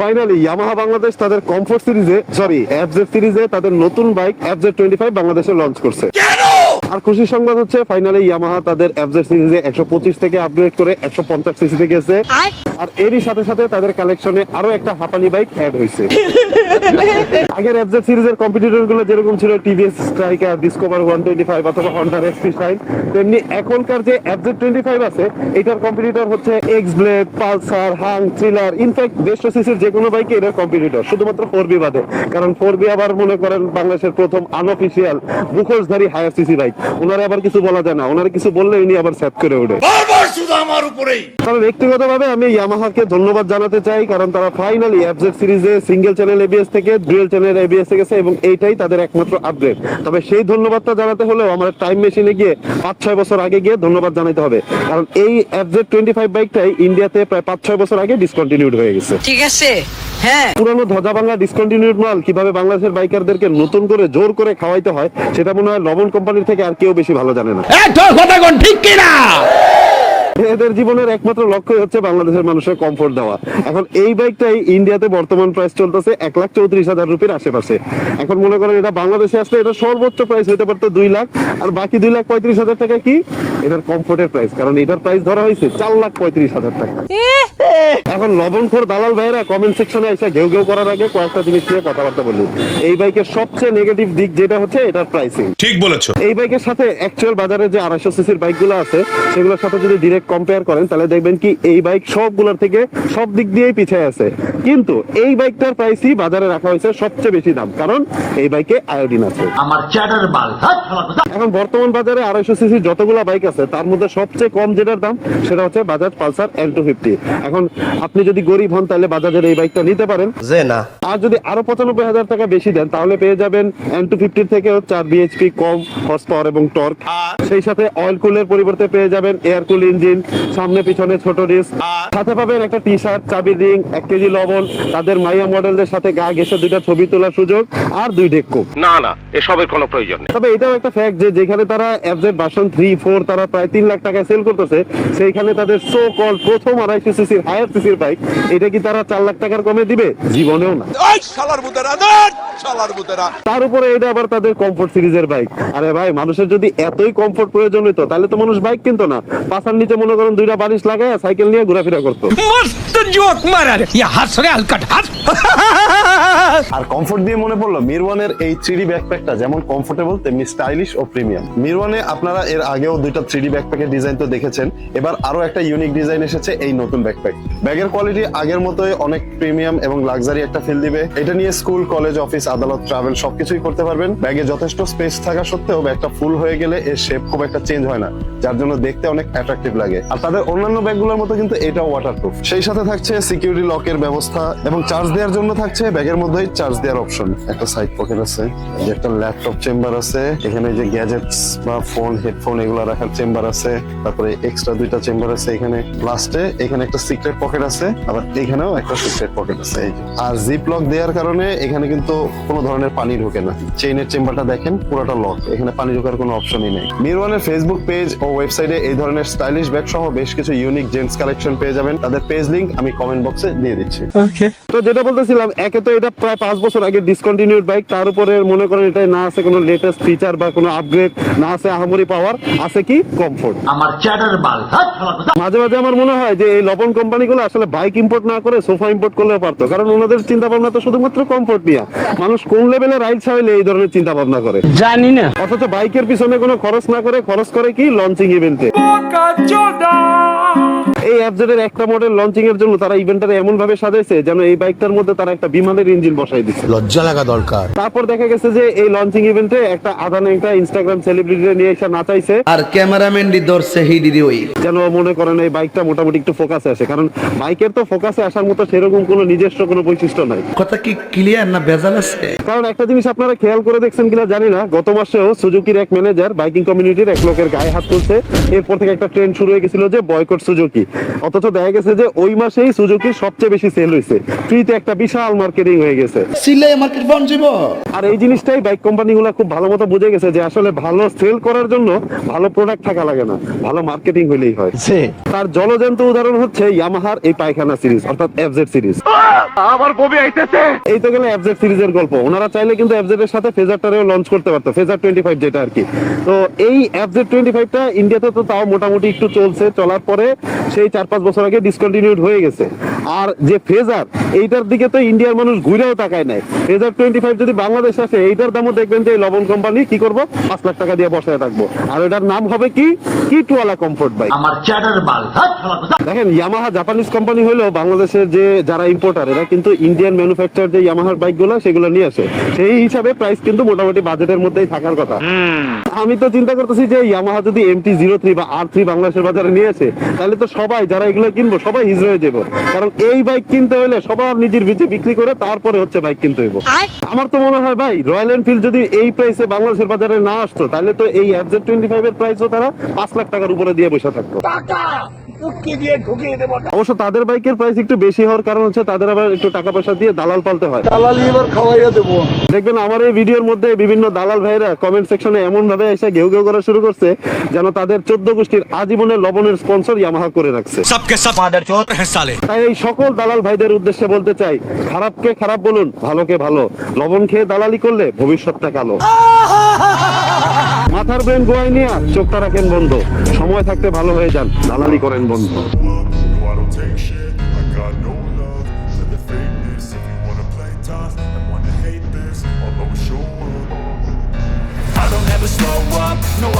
Finally Yamaha Bangladesh তাদের comfort সিরিজে sorry FZ সিরিজে তাদের নতুন বাইক এফজেড টোয়েন্টি ফাইভ বাংলাদেশে লঞ্চ করছে। আর খুশি সংবাদ হচ্ছে ফাইনালি ইয়ামাহা তাদের এফজেড সিরিজে একশো পঁচিশ থেকে আপগ্রেড করে একশো পঞ্চাশ সিসিতে গেছে। আর এরই সাথে সাথে তাদের কালেকশনে আরও একটা হাঁপানি বাইক অ্যাড হয়েছে। আগের এফজেড সিরিজের কম্পিটিটরগুলো যেরকম ছিল TVS Striker Discover one twenty five অথবা হন্ডার এক্সপি শাইন তেমনি এখনকার যে এফজেড টোয়েন্টি ফাইভ আছে এটার কম্পিটিটর হচ্ছে X Blade Pulsar Hunk Thriller in fact দেড়শো সিসির যে কোনো বাইকে এটার কম্পিটিটর শুধুমাত্র ফোর বি বাদে। কারণ ফোর বি আবার মনে করেন বাংলাদেশের প্রথম আনঅফিসিয়াল মুখোশধারী হায়ার সিসি বাইক ওনারা আবার কিছু বলা যায় না ওনারা কিছু বললে উনি আবার স্যাপ করে ওঠে। বারবার শুধু আমার উপরেই। তবে ব্যক্তিগতভাবে আমি ইয়ামাহাকে ধন্যবাদ জানাতে চাই কারণ তারা ফাইনালি এফজেড সিরিজে সিঙ্গেল চ্যানেল এবিএস থেকে ডুয়েল চ্যানেল এবিএস গেছে এবং এইটাই তাদের একমাত্র আপগ্রেড তবে সেই ধন্যবাদটা জানাতে হলেও আমার টাইম মেশিনে গিয়ে পাঁচ ছয় বছর আগে গিয়ে ধন্যবাদ জানাতে হবে। কারণ এই এফজেড টোয়েন্টি ফাইভ বাইকটাই ইন্ডিয়াতে প্রায় পাঁচ ছয় বছর আগে ডিসকন্টিনিউড হয়ে গেছে। ঠিক আছে হ্যাঁ। পুরানো ধ্বজা বাংলা ডিসকন্টিনিউড মাল কীভাবে বাংলাদেশের বাইকারদেরকে নতুন করে জোর করে খাওয়াইতে হয় সেটা মনে হয় লবণ কোম্পানির থেকে আর কেউ বেশি ভালো জানে না। কথা ঠিক কিনা? এদের জীবনের একমাত্র লক্ষ্য হচ্ছে বাংলাদেশের মানুষের কমফোর্ট দেওয়া। এখন এই বাইকটাই ইন্ডিয়াতে বর্তমান প্রাইস চলতেছে এক লাখ চৌত্রিশ হাজার রুপির আশেপাশে। এখন মনে করেন এটা বাংলাদেশে আসলে এটা সর্বোচ্চ প্রাইস হতে পারতো দুই লাখ, আর বাকি দুই লাখ পঁয়ত্রিশ হাজার টাকা কি? এটার কমফোর্টের প্রাইস কারণ এটার প্রাইস ধরা হয়েছে চার লাখ পঁয়ত্রিশ হাজার টাকা। এখন লবণখোর দালাল ভাইরা কমেন্ট সেকশনে এসে ঘেউ ঘেউ করার আগে কয়েকটা জিনিস নিয়ে কথাবার্তা বলি এই বাইকের সবচেয়ে নেগেটিভ দিক যেটা হচ্ছে এটার প্রাইসিং ঠিক বলেছ। এই বাইকের সাথে অ্যাকচুয়াল বাজারে যে আড়াইশো সিসির বাইকগুলো আছে সেগুলোর সাথে যদি ডিরেক্ট কম্পেয়ার করেন তাহলে দেখবেন কি এই বাইক সবগুলোর থেকে সব দিক দিয়েই পিছিয়ে আছে। কিন্তু এই বাইকটার প্রাইসই বাজারে রাখা হয়েছে সবচেয়ে বেশি দাম। কারণ এই বাইকে আয়োডিন আছে। আমার চ্যাটার বাল হাত এখন বর্তমান বাজারে আড়াইশো সিসির যতগুলো বাইক আছে তার মধ্যে সবচেয়ে কম যেটার দাম সেটা হচ্ছে Bajaj Pulsar L two fifty এখন আপনি যদি গরিব হন তাহলে বাজাজের এই বাইকটা নিতে পারেন। যে না। আর যদি আরও পঁচানব্বই হাজার টাকা বেশি দেন তাহলে পেয়ে যাবেন এন টু ফিফটির থেকে চার বিএইচপি কম হর্স পাওয়ার এবং টর্ক সেই সাথে অয়েল কুলের পরিবর্তে পেয়ে যাবেন এয়ার কুল ইঞ্জিন সামনে পিছনে ছোট ডিস্ক সাথে পাবেন একটা টি শার্ট চাবি রিং এক কেজি লবণ। তাদের মাইয়া মডেলদের সাথে গা ঘেসে দুইটা ছবি তোলার সুযোগ আর দুই ডেক্কো না না এসবের কোনো প্রয়োজন নেই। তবে এটাও একটা ফ্যাক্ট যে যেখানে তারা এফজেড ভার্সন থ্রি ফোর তারা প্রায় তিন লাখ টাকায় সেল করতেছে সেইখানে তাদের সো কল প্রথম আড়াইশো সিসির হায়ার আইআরসিসির বাইক এটা কি তারা চার লাখ টাকার কমে দিবে? জীবনেও না। তার উপরে এটা আবার তাদের কমফোর্ট সিরিজের বাইক। আরে ভাই মানুষের যদি এতই কমফোর্ট প্রয়োজন হইতো তাহলে তো মানুষ বাইক কিনতো না। পাশার নিচে মনে করেন দুইটা বালিশ লাগায় সাইকেল নিয়ে ঘোরাফেরা করতো। জোক মারার। ইয়া হাসরে হালকা হাস আর কমফোর্ট দিয়ে মনে পড়ল, মিরওয়ানের এই থ্রিডি ব্যাকপ্যাকটা যেমন কমফোর্টেবল তেমনি স্টাইলিশ ও প্রিমিয়াম মিরওয়ানে আপনারা এর আগেও দুইটা থ্রিডি ব্যাকপ্যাকের ডিজাইন তো দেখেছেন, এবার আরও একটা ইউনিক ডিজাইন এসেছে এই নতুন ব্যাকপ্যাক ব্যাগের কোয়ালিটি আগের মতোই অনেক প্রিমিয়াম এবং লাক্সারি একটা ফিল দিবে। এটা নিয়ে স্কুল কলেজ অফিস আদালত ট্রাভেল সবকিছুই করতে পারবেন। ব্যাগে যথেষ্ট স্পেস থাকা সত্ত্বেও ব্যাগটা ফুল হয়ে গেলে এর শেপ খুব একটা চেঞ্জ হয় না, যার জন্য দেখতে অনেক অ্যাট্রাকটিভ লাগে। আর তাদের অন্যান্য ব্যাগগুলোর মতো কিন্তু এটাও ওয়াটারপ্রুফ সেই সাথে থাকছে সিকিউরিটি লকের ব্যবস্থা এবং চার্জ দেওয়ার জন্য থাকছে ব্যাগের মধ্যেই চার্জ দেওয়ার অপশন একটা সাইড পকেট আছে যে একটা ল্যাপটপ চেম্বার আছে এখানে যে গ্যাজেটস বা ফোন হেডফোন এগুলো রাখার চেম্বার আছে তারপরে এক্সট্রা দুইটা চেম্বার আছে এখানে। লাস্টে এখানে একটা সিক্রেট পকেট আছে আবার এখানেও একটা সিক্রেট পকেট আছে। আর জিপ লক দেওয়ার কারণে এখানে কিন্তু কোনো ধরনের পানি ঢোকে না। চেইনের চেম্বারটা দেখেন পুরোটা লক এখানে পানি ঢোকার কোনো অপশনই নেই। মিরওয়ানের ফেসবুক পেজ ও ওয়েবসাইটে এই ধরনের স্টাইলিশ ব্যাগ সহ বেশ কিছু ইউনিক জেন্টস কালেকশন পেয়ে যাবেন। তাদের পেজ লিংক আমি কমেন্ট বক্সে দিয়ে দিচ্ছি। তো যেটা বলতেছিলাম একে তো এটা প্রায় পাঁচ বছর আগে ডিসকন্টিনিউড বাইক তার উপরে মনে করেন এটাই না আছে কোনো লেটেস্ট ফিচার বা কোনো আপগ্রেড না আছে আহামরি পাওয়ার আছে কি কমফোর্ট আমার চ্যাটার বাল হ্যাঁ, মাঝে মাঝে আমার মনে হয় যে এই লবণ কোম্পানিগুলো আসলে বাইক ইম্পোর্ট না করে সোফা ইম্পোর্ট করলে পারতো কারণ ওনাদের চিন্তা ভাবনা তো শুধুমাত্র কমফোর্ট নিয়ে। মানুষ কোন লেভেলে রাইড ছাড়লে এই ধরনের চিন্তা ভাবনা করে? জানি না। অথচ বাইকের পিছনে কোনো খরচ না করে খরচ করে কি লঞ্চিং ইভেন্টে এই অ্যাপজেড এর একটা মডেল লঞ্চিং এর জন্য তারা ইভেন্টটা এমন ভাবে সাজাইছে যেন এই বাইকটার মধ্যে তারা একটা বিমানের ইঞ্জিন বসাই দিচ্ছে লজ্জা লাগা দরকার। তারপর দেখা গেছে যে এই লঞ্চিং ইভেন্টে একটা আদান একটা ইনস্টাগ্রাম সেলিব্রিটি নিয়ে এসে নাচাইছে। আর ক্যামেরাম্যান দি ধরছে হিডি ওই। যেন মনে করেন এই বাইকটা মোটামুটি একটু ফোকাসে আসে কারণ বাইকের তো ফোকাসে আসার মতো সেরকম কোনো নিজস্ব কোনো বৈশিষ্ট্য নাই। কথা কি ক্লিয়ার না ভেজাল আছে? কারণ একটা জিনিস আপনারা খেয়াল করে দেখছেন কিনা জানি না গত মাসেও সুজুকির এক ম্যানেজার বাইকিং কমিউনিটির এক লোকের গায়ে হাত তুলছে এরপর থেকে একটা ট্রেন্ড শুরু হয়ে গেছিল যে বয়কট সুজুকি অথচ দেখা গেছে যে ওই মাসেই সুজুকির সবচেয়ে বেশি সেল হয়েছে ফ্রিতে একটা বিশাল মার্কেটিং হয়ে গেছে। সিলে মার্কেট পৌঁছিব আর এই জিনিসটাই বাইক কোম্পানিগুলো খুব ভালো মতো বুঝে গেছে যে আসলে ভালো সেল করার জন্য ভালো প্রোডাক্ট থাকা লাগে না। ভালো মার্কেটিং হইলেই হয়। তার জলজন্ত উদাহরণ হচ্ছে ইয়ামাহার এই পায়খানা সিরিজ অর্থাৎ এফজেড সিরিজ আমার বমি আইতেছে। এই তো গেলে এফজেড সিরিজের গল্প। ওনারা চাইলে কিন্তু এফজেড এর সাথে ফেজারটারেও লঞ্চ করতে পারতো ফেজার টোয়েন্টি ফাইভ যেটা আর কি। তো এই এফজেড টোয়েন্টি ফাইভটা ইন্ডিয়াতে তো তাও মোটামুটি একটু চলছে চলার পরে সেই চার পাঁচ বছর আগে ডিসকন্টিনিউড হয়ে গেছে। আর যে ফেজার এইটার দিকে তো ইন্ডিয়ার মানুষ ঘুরেও তাকায় নাই। ফেজার টোয়েন্টি ফাইভ যদি বাংলাদেশ আসে এইটার দামও দেখবেন যে লবণ কোম্পানি কি করব? পাঁচ লাখ টাকা দিয়ে বসায় থাকব আর এটার নাম হবে কি? কিটওয়ালা কমফোর্ট বাইক আমার চ্যাটার কোথা দেখেন ইয়ামাহা জাপানিজ কোম্পানি হলেও বাংলাদেশের যে যারা ইম্পোর্টার এরা কিন্তু ইন্ডিয়ান ম্যানুফ্যাকচার যে ইয়ামাহার বাইকগুলো সেগুলো নিয়ে আসে। সেই হিসাবে প্রাইস কিন্তু মোটামুটি বাজেটের মধ্যেই থাকার কথা। আমি তো চিন্তা করতেছি যে ইয়ামাহা যদি এমটি জিরো থ্রি বা আর থ্রি বাংলাদেশের বাজারে নিয়ে আসে তাহলে তো সবাই যারা এগুলো কিনবো সবাই হিজড়ে হয়ে যাব। কারণ এই বাইক কিনতে হলে সবার নিজের ভিজে বিক্রি করে তারপরে হচ্ছে বাইক কিনতে হইব। আমার তো মনে হয় ভাই রয়্যাল এনফিল্ড যদি এই প্রাইসে বাংলাদেশের বাজারে না আসতো তাহলে তো এই এফজেড টোয়েন্টি ফাইভ এর প্রাইসও তারা পাঁচ লাখ টাকার উপরে দিয়ে বসে থাকতো। অবশ্য তাদের বাইকের প্রাইস একটু বেশি হওয়ার কারণ হচ্ছে তাদের আবার একটু টাকা পয়সা দিয়ে দালাল পালতে হয়। দালালি খাওয়াইয়া দেবো। দেখবেন আমার এই ভিডিওর মধ্যে বিভিন্ন দালাল ভাইরা কমেন্ট সেকশনে এমন ভাবে এসে ঘেউ ঘেউ করা শুরু করছে যেন তাদের চোদ্দ গোষ্ঠীর আজীবনের লবণের স্পন্সর ইয়ামাহা করে রাখছে। তাই এই সকল দালাল ভাইদের উদ্দেশ্যে বলতে চাই খারাপকে খারাপ বলুন ভালোকে ভালো। লবণ খেয়ে দালালি করলে ভবিষ্যৎটা কালো। মাথার ব্রেন গোয়াই নিয়ে চোখটা রাখেন বন্ধ। সময় থাকতে ভালো হয়ে যান দালালি করেন বন্ধ। Slow up, no